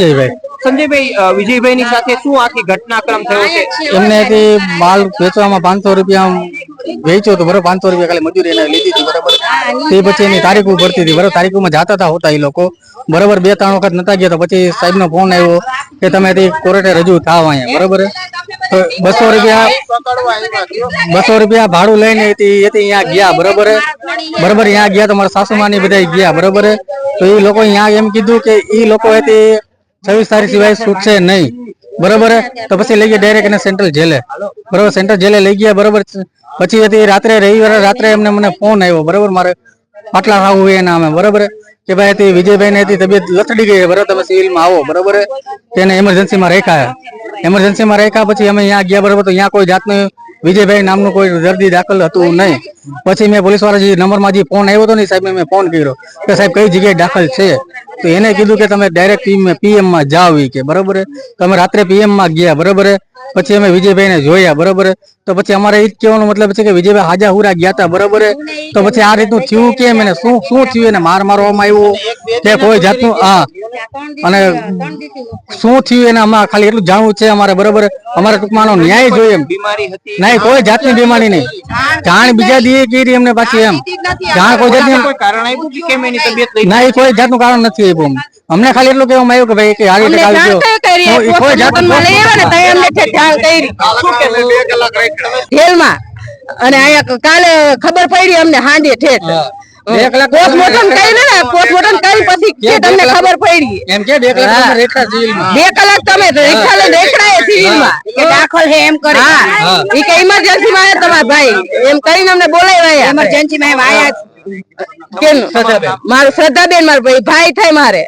વિજયભાઈ સંજયભાઈ સાથે શું આખી ઘટનાક્રમ થયો છે? એમને માલ વેચવામાં પાંચસો રૂપિયા વેચ્યો હતો બરોબર? પાંચસો રૂપિયા ખાલી મજૂરી એને લીધી હતી બરાબર? તે પછી એની તારીખ ભરતી હતી બરાબર? તારીખોમાં જાતા હતા હોતા એ લોકો. બરોબર બે ત્રણ વખત નતા ગયા તો પછી સાહેબનો ફોન આવ્યો કે તમે કોર્ટે રજૂ થાવ અહીંયા બરોબર? તો બસો રૂપિયા બસો રૂપિયા ભાડું લઈને અહીંયા ગયા બરોબર? બરાબર અહીંયા ગયા તો મારા સાસુમા ની બધા ગયા બરોબર? તો એ લોકો અહીંયા એમ કીધું કે એ લોકો એથી છવ્વીસ તારીખ સિવાય છૂટશે નહીં. બરોબર તો પછી લઈ ગયા ડાયરેક્ટ એને સેન્ટ્રલ જેલે. બરોબર સેન્ટ્રલ જેલે લઈ ગયા બરોબર. પછી હતી રાત્રે રવિવારે રાત્રે એમને મને ફોન આવ્યો બરોબર મારે? પાટલા ખાવું હોય એના અમે બરોબર કે ભાઈ હતી વિજયભાઈ ને હતી તબિયત લથડી ગઈ બરોબર? તમે સિવિલમાં આવો બરોબર તેને એમરજન્સીમાં રાખ્યા. એમરજન્સીમાં રાખ્યા પછી અમે અહીંયા ગયા બરોબર? તો અહીંયા કોઈ જાતનું વિજયભાઈ નામનું કોઈ દર્દી દાખલ હતું નહીં. પછી મેં પોલીસવાળા જે નંબરમાં જે ફોન આવ્યો હતો ને સાહેબ મેં ફોન કર્યો કે સાહેબ કઈ જગ્યાએ દાખલ છે? તો એને કીધું કે તમે ડાયરેક્ટ પીએમમાં જાઓ કે, બરોબર? તમે રાત્રે પીએમમાં ગયા, બરોબર? પછી અમે વિજયભાઈ ને જોયા, બરોબર? તો પછી અમારે એ જ કહેવાનો મતલબ છે કે વિજયભાઈ હાજા હુરા ગયા હતા બરોબર? તો પછી આ રીતનું થયું કેમ? એને શું શું થયું? એને માર મારવામાં આવ્યો? કે કોઈ જાતનું હા. અને શું થયું એને અમારે ખાલી એટલું જાણવું છે અમારે બરોબર? અમારે ટૂંકમાં ન્યાય જોઈએ એમ. નહીં કોઈ જાતની બીમારી નહીં. જાણ બીજા દીએ કરી એમને પાછી એમ. જાણ કોઈ જાતની કારણ આપ્યું કે કેમ એની તબિયત લઈ ના એ કોઈ જાતનું કારણ નથી આપ્યું અમને. ખાલી એટલું કહેવામાં આવ્યું કે ભાઈ કે આ રીતે આવી ગયો. કોઈ- કોઈ જાતનું જેલમાં. અને અહીંયા કાલે ખબર પડી અમને હાંડી ઠેઠ. બે કલાક પોસ્ટમોર્ટમ ને પોસ્ટમોર્ટમ કરી પછી કે તમને ખબર પડી? એમ કે બે કલાક તમે રેખા જેલમાં. બે કલાક તમે રેખા રેખડાએ સિવિલમાં કે દાખલ હે એમ કરે. હા ઈ કે ઇમરજન્સી માં આયા તમારા ભાઈ. એમ કરીને અમને બોલાવ્યા ઇમરજન્સી માં આયા કેમ? મારું શ્રદ્ધાબેન મારા ભાઈ. ભાઈ થાય મારે.